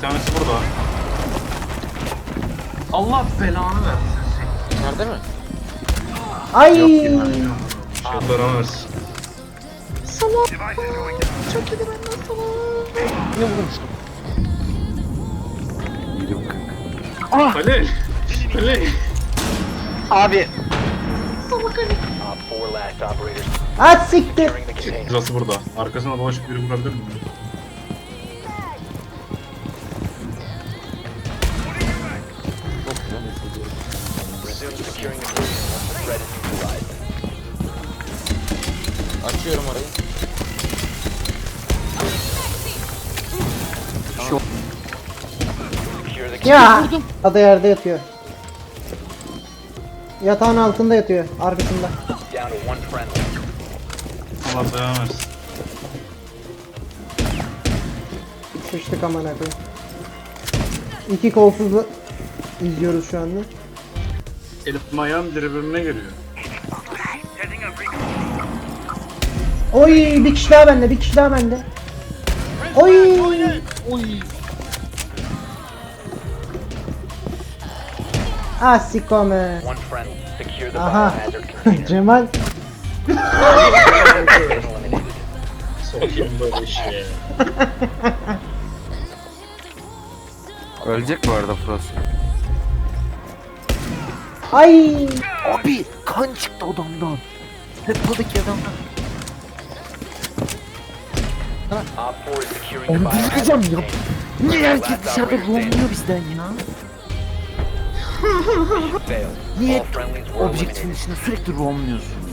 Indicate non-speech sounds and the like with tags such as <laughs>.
Bir tanesi burada. Allah belanı versin. Nerede mi? Ay. Şeyler versin. Ne vurmuştum? Halil. Halil. Abi. Op 4 last operators Ha siktir. Burası burada. Arkasına dolaşıp biri vurabilir mi? Securing the container once the threat is neutralized. Açıyorum orayı. Secure the Ya. Adı yerde yatıyor. Yatağın altında yatıyor. Arkasında. down to one friendly. Allah belanı versin. Sıçtık amına koyayım. İki kolsuzla izliyoruz şu anda. Elim ayağım birbirine giriyor. Oy bir kişi daha bende, bir kişi daha bende. Oy. Oy. Ah sikome. One friendly. Secure the Aha. <laughs> Cemal. Sokayım böyle işe. Ölecek bu arada Frost. Ay. Abi kan çıktı adamdan. Op 4 is securing the Onu düzgeceğim ya. Niye herkes dışarıda roamluyor bizden ya? Niye objektifin içinde sürekli roamluyorsun